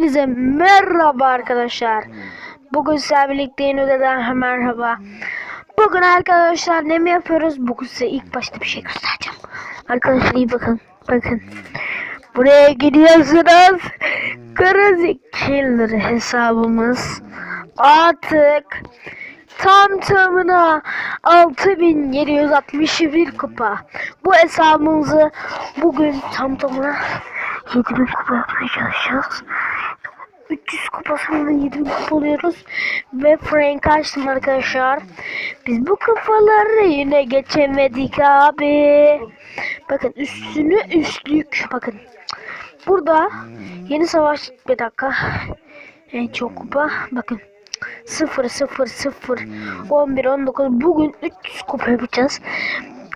Hepinize merhaba arkadaşlar. Bugün sizlerle birlikte yeni merhaba. Bugün arkadaşlar ne mi yapıyoruz? Bugün size ilk başta bir şey göstereceğim. Arkadaşlar iyi bakın. Bakın. Buraya gidiyorsunuz. Crazy Killer hesabımız artık tam tamına 6761 kupa. Bu hesabımızı bugün tam tamına 7000 kupa yapmaya çalışacağız. 300 kupasında 7000 kupa oluyoruz. Ve Frank açtım arkadaşlar. Biz bu kafaları yine geçemedik abi. Bakın üstünü üstlük. Bakın. Burada yeni savaş bir dakika. En çok kupa. Bakın. 0 0 0 11 19 bugün 300 kupa yapacağız.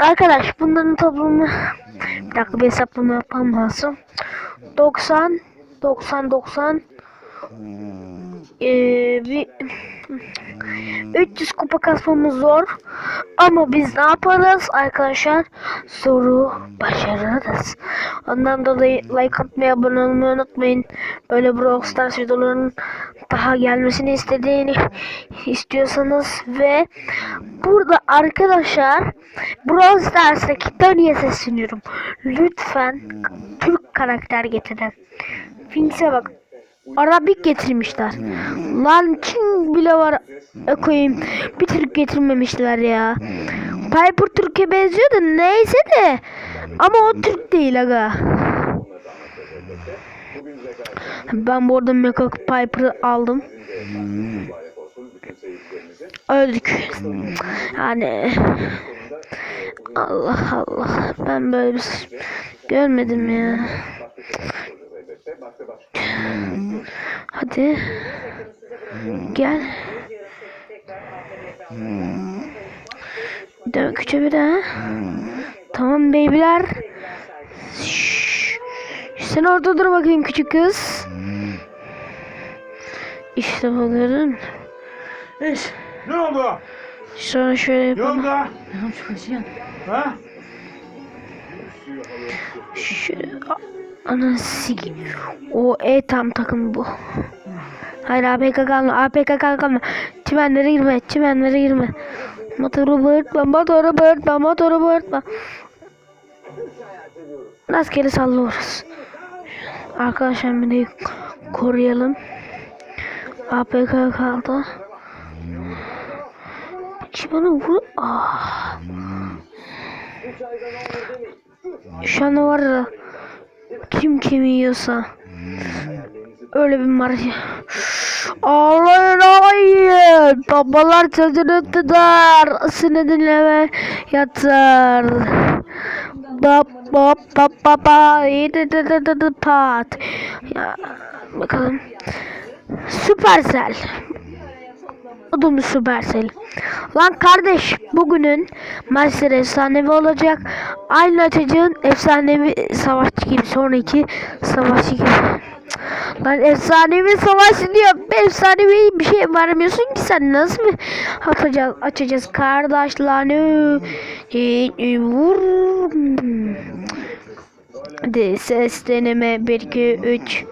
Arkadaş bunların toplamı bir dakika bir hesaplama yapmam lazım. 90 90 90 ee, bir 300 kupa kasmamız zor. Ama biz ne yaparız arkadaşlar? Soru başarırız. Ondan dolayı like atmayı, abone olmayı unutmayın. Böyle Brawl Stars videolarının daha gelmesini istediğini istiyorsanız ve burada arkadaşlar Brawl Stars'taki Dani'ye sesleniyorum. Lütfen Türk karakter getirin. Finks'e bak. Arabik getirmişler. Lan Çin bile var. E koyayım. Bir Türk getirmemişler ya. Piper Türk'e benziyor da neyse de. Ama o Türk değil aga. Ben bu arada Mecha Piper'ı aldım. Öldük. Yani Allah Allah. Ben böyle bir şey görmedim ya. Hadi. Gel. Dön küçük bir daha. Tamam beybiler. Şşş. Sen orada dur bakayım küçük kız. İşte bakıyorum. İş. Ne oldu? Sonra şöyle yapalım. Yolda. şey Ha? Şöyle. Ana siki. O e tam takım bu. Hayır APK kalma. APK kalma. Çimenlere girme. Çimenlere girme. Motoru bağırtma. Motoru bağırtma. Motoru bağırtma. Rastgele sallıyoruz. Arkadaşlar beni koruyalım. APK kaldı. Bana vur? Ah. Şu anda var ya kim kimi yiyorsa öyle bir marş. Ağlayın ağlayın. Babalar çocuğunu tutar. Seni dinleme yatar. Bap bap bap bap pat. Ya, bakalım. Süpersel. Adım Süpersel. Lan kardeş bugünün maçları efsanevi olacak. Aynı açacağın efsanevi savaşçı gibi sonraki savaşçı gibi. Lan efsanevi savaşçı diyor. Efsanevi bir şey vermiyorsun ki sen nasıl bir yapacağız açacağız kardeşler ne vur Hadi ses deneme 1 2 3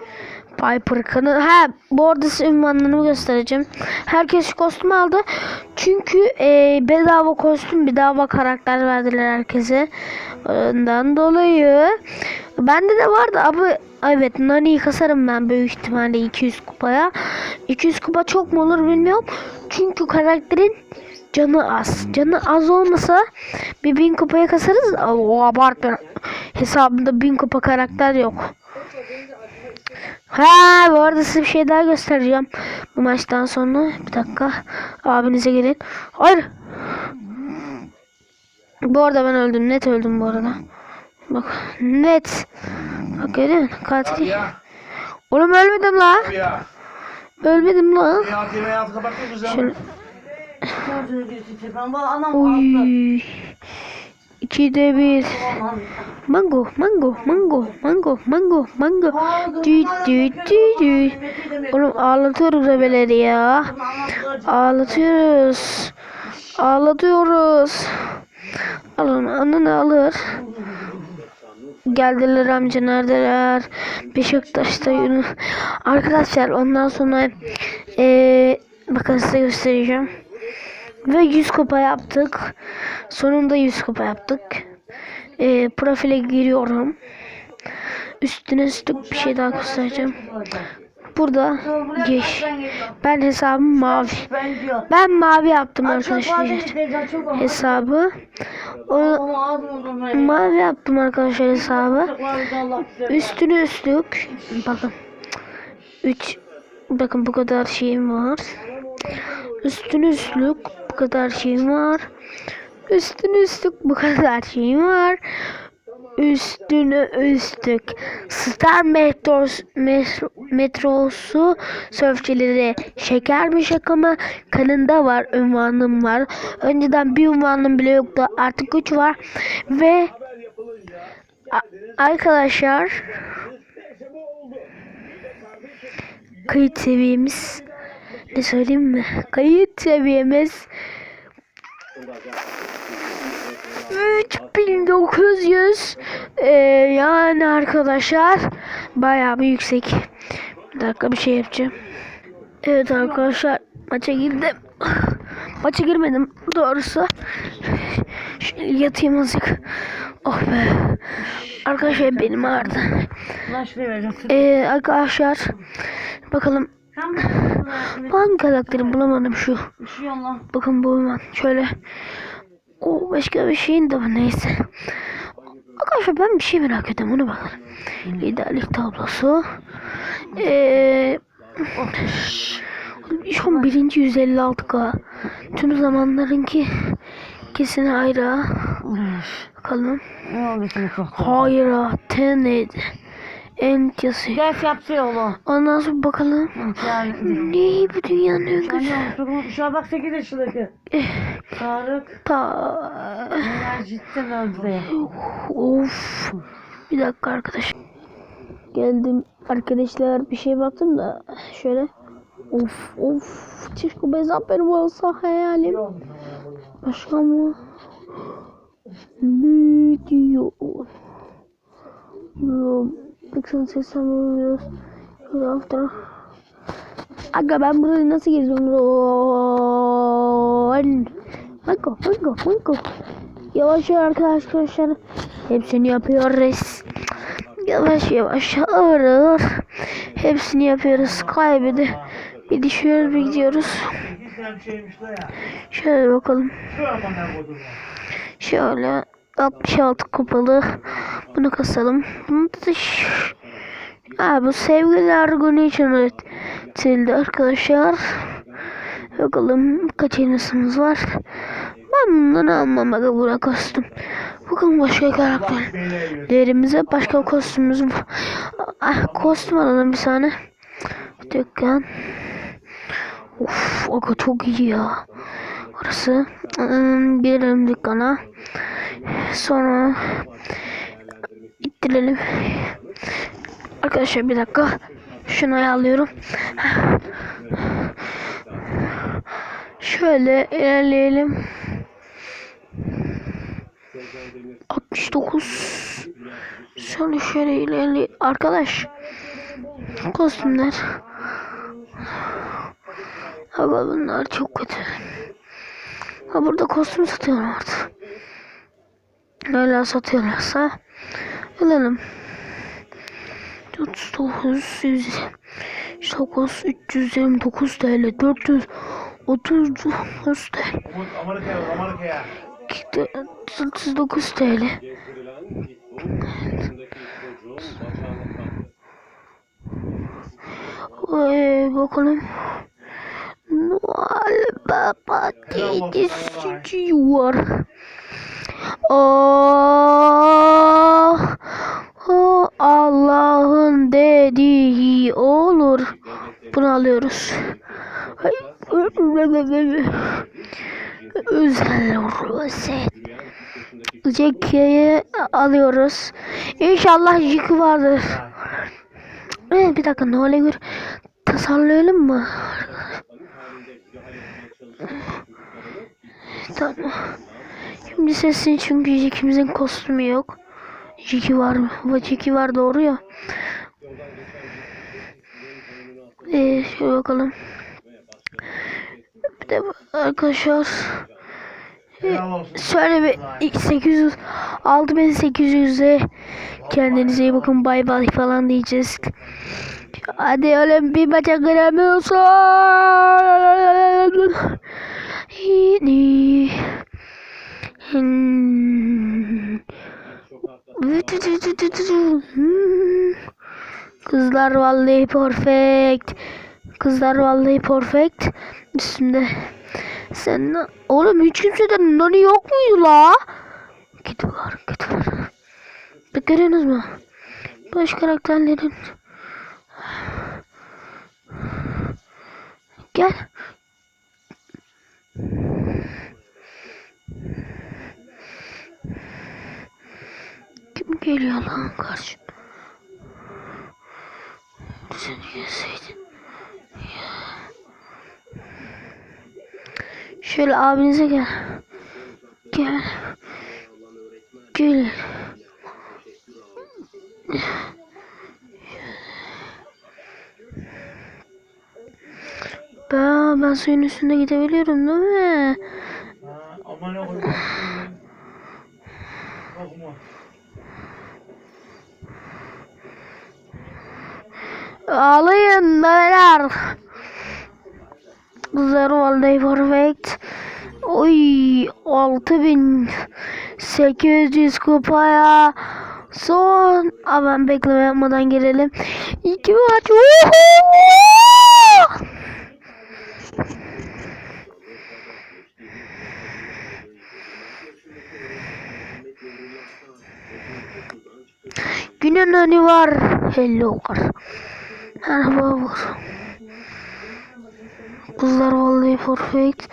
Piper kanı. Ha bu arada size ünvanlarımı göstereceğim. Herkes şu kostümü aldı. Çünkü e, bedava kostüm bedava karakter verdiler herkese. Ondan dolayı bende de vardı abi. Evet Nani'yi kasarım ben büyük ihtimalle 200 kupaya. 200 kupa çok mu olur bilmiyorum. Çünkü karakterin canı az. Canı az olmasa bir bin kupaya kasarız. O abartma. Hesabımda bin kupa karakter yok. Ha bu arada size bir şey daha göstereceğim. Bu maçtan sonra. Bir dakika. Abinize gelin. Hayır. Bu arada ben öldüm. Net öldüm bu arada. Bak net. Bak görüyor musun? Katil. Oğlum ölmedim la. Ölmedim la. Şöyle. Ben bu anam Uy. İkide bir. Mango, mango, mango, mango, mango, mango. Dü dü dü dü. Oğlum ağlatıyoruz bebeleri ya. Ağlatıyoruz. Ağlatıyoruz. Alın ananı alır. geldiler amca neredeler? Beşiktaş'ta yürü. Arkadaşlar ondan sonra eee bakın size göstereceğim. Ve 100 kupa yaptık. Sonunda 100 kupa yaptık. Eee profile giriyorum. Üstüne üstlük bir şey daha göstereceğim. Burada geç. Ben hesabım mavi. Ben mavi yaptım arkadaşlar. Hesabı. O, mavi yaptım arkadaşlar hesabı. Üstüne üstlük. Bakın. 3 Bakın bu kadar şeyim var. Üstüne üstlük bu kadar şeyim var. Üstüne üstlük bu kadar şeyim var. Üstüne üstlük Star Metros, metro, metrosu sörfçileri şeker mi şaka mı kanında var ünvanım var. Önceden bir ünvanım bile yoktu artık 3 var ve arkadaşlar kayıt seviyemiz ne söyleyeyim mi? Kayıt seviyemiz 3900 Ee, yani arkadaşlar bayağı bir yüksek. Bir dakika bir şey yapacağım. Evet arkadaşlar maça girdim. Maça girmedim doğrusu. Şöyle yatayım azıcık. Oh be. Arkadaşlar benim ağrıdı. Ee, arkadaşlar bakalım Sen hangi karakteri bulamadım şu. Lan. Bakın bu hemen şöyle. O başka bir şeyin de var neyse. Arkadaşlar ben bir şey merak ediyorum ona bakalım. Liderlik tablosu. Ee, şu an birinci 156k. Tüm zamanlarınki kesin ayrı. Bakalım. Ne oldu? Hayır tened. Entesi. Ders yapsın onu. Ondan sonra bakalım. Yani. Neyi bu dünyanın en güzel. Yani, şu an bak 8 yaşındaki. Eh. Tarık. Ta. Neler cidden öldü. Of. Bir dakika arkadaş. Geldim arkadaşlar bir şey baktım da şöyle. Of of. Çişko bezap benim olsa hayalim. Başka mı? Ne diyor? Yok. 680 bin videos. After. Aga ben burayı nasıl geziyorum? Mango, mango, mango. Yavaş yavaş arkadaşlar. Hepsini yapıyoruz. Yavaş yavaş ağır Hepsini yapıyoruz. Kaybedi. Bir düşüyoruz bir gidiyoruz. Şöyle bakalım. Şöyle 66 kupalı bunu kasalım. Bunu da ş- Ha, bu sevgililer günü için üretildi arkadaşlar. Bakalım kaç elmasımız var. Ben bundan almam aga buna kostüm. Bakalım başka karakter. Değerimize başka kostümümüz var. Ah, kostüm alalım bir saniye. Dükkan. Of aga çok iyi ya. Orası. Hmm, Girelim dükkana. Sonra ittirelim. Arkadaşlar bir dakika. Şunu ayarlıyorum. Şöyle ilerleyelim. 69 Sonra şöyle ilerle arkadaş kostümler ama bunlar çok kötü ha burada kostüm satıyorlar artık hala satıyorlarsa alalım 39 109 329 TL 439 TL Amerika'ya bak Amerika'ya. 39 TL Ee, bakalım. Noel Baba dedesi var. Ah, ah, Allah'ın dediği olur. Bunu alıyoruz. Özel rozet. Zekiye'yi alıyoruz. İnşallah Jiki vardır. Evet bir dakika ne oluyor? Tasarlayalım mı? Tamam. Şimdi sesin çünkü ikimizin kostümü yok. Jiki var mı? Vachiki var doğru ya. Ee, şöyle bakalım. Bir de arkadaşlar olsun. şöyle bir ilk 800 6800'e kendinize iyi bakın bay bay falan diyeceğiz. Hadi oğlum bir maça giremiyorsun. Kızlar vallahi perfect. Kızlar vallahi perfect. Üstümde. Sen oğlum hiç kimseden nani yok muydu la? Var. Bak görüyorsunuz mu? Baş karakterlerin. Gel. Kim geliyor lan karşı? Sen gelseydin. Şöyle abinize gel. Gel. Gel. Ben, ben suyun üstünde gidebiliyorum değil mi? Ha, aman koyayım. Ağlayın beyler. Kızlar vallahi perfect. Oy 6800 kupaya son aman bekleme yapmadan girelim. İki maç. Günün önü var. Hello var. Merhaba var. Kızlar vallahi perfect.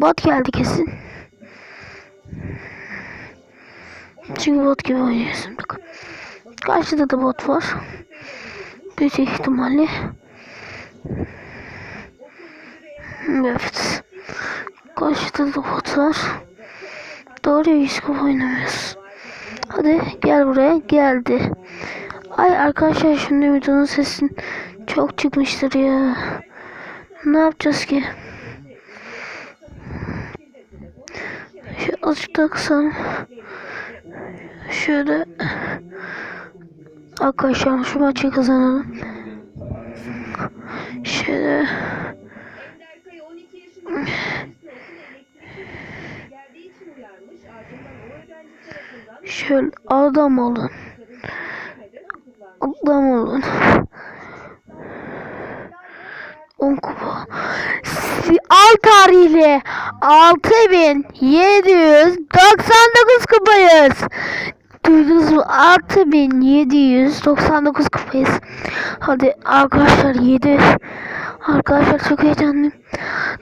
Bot geldi kesin. Çünkü bot gibi oynuyorsun. Karşıda da bot var. Büyük ihtimalle. Evet. Karşıda da bot var. Doğru Yusuf oynamıyoruz. Hadi gel buraya. Geldi. Ay arkadaşlar şimdi videonun sesin çok çıkmıştır ya. Ne yapacağız ki? Şu azıcık da kısalım. Şöyle. Arkadaşlar şu maçı kazanalım. Şöyle. Ender Kaya 12 yaşında öğrencisine elektrik geldiği için uyarmış. Ardından o öğrenci tarafından Şöyle adam olun. Adam olun. 10 kupa. Al tarihli 6799 kupayız. Duydunuz mu? 6799 kupayız. Hadi arkadaşlar 7. Arkadaşlar çok heyecanlıyım.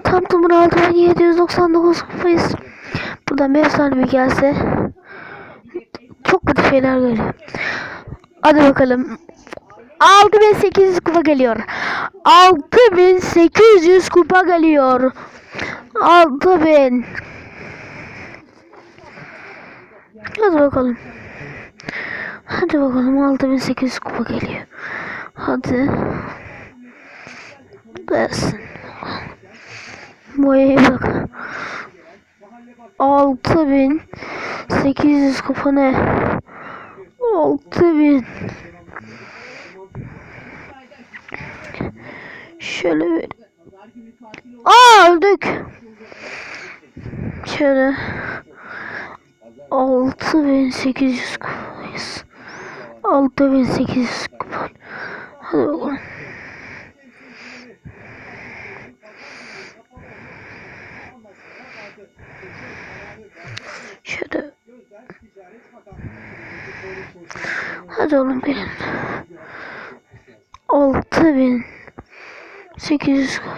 Tam tamına 6799 kupayız. Buradan bir efsane bir gelse. Çok kötü şeyler geliyor. Hadi bakalım. 6800 kupa geliyor. 6800 kupa geliyor. 6000. Hadi bakalım. Hadi bakalım 6800 kupa geliyor. Hadi. Dersin. Boyaya bak. 6800 kupa ne? 6000. Şöyle bir. Aa öldük. Şöyle. 6800 kupayız. 6800 kupa. Hadi bakalım. Şöyle. Hadi oğlum benim. 6800 kupa.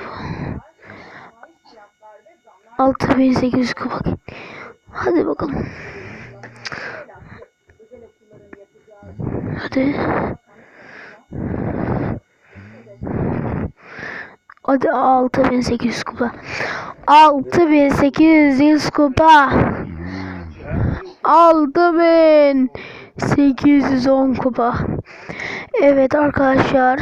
6800 kupa. Hadi bakalım. Hadi. Hadi 6800 kupa. 6800 kupa. 6810 kupa. Evet arkadaşlar.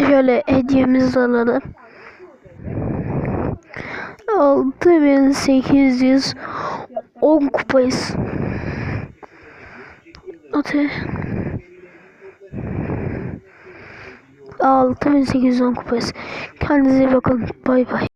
Şöyle hediyemizi alalım. 6810 kupayız. Hadi. 6810 kupayız. Kendinize bakın. Bay bay.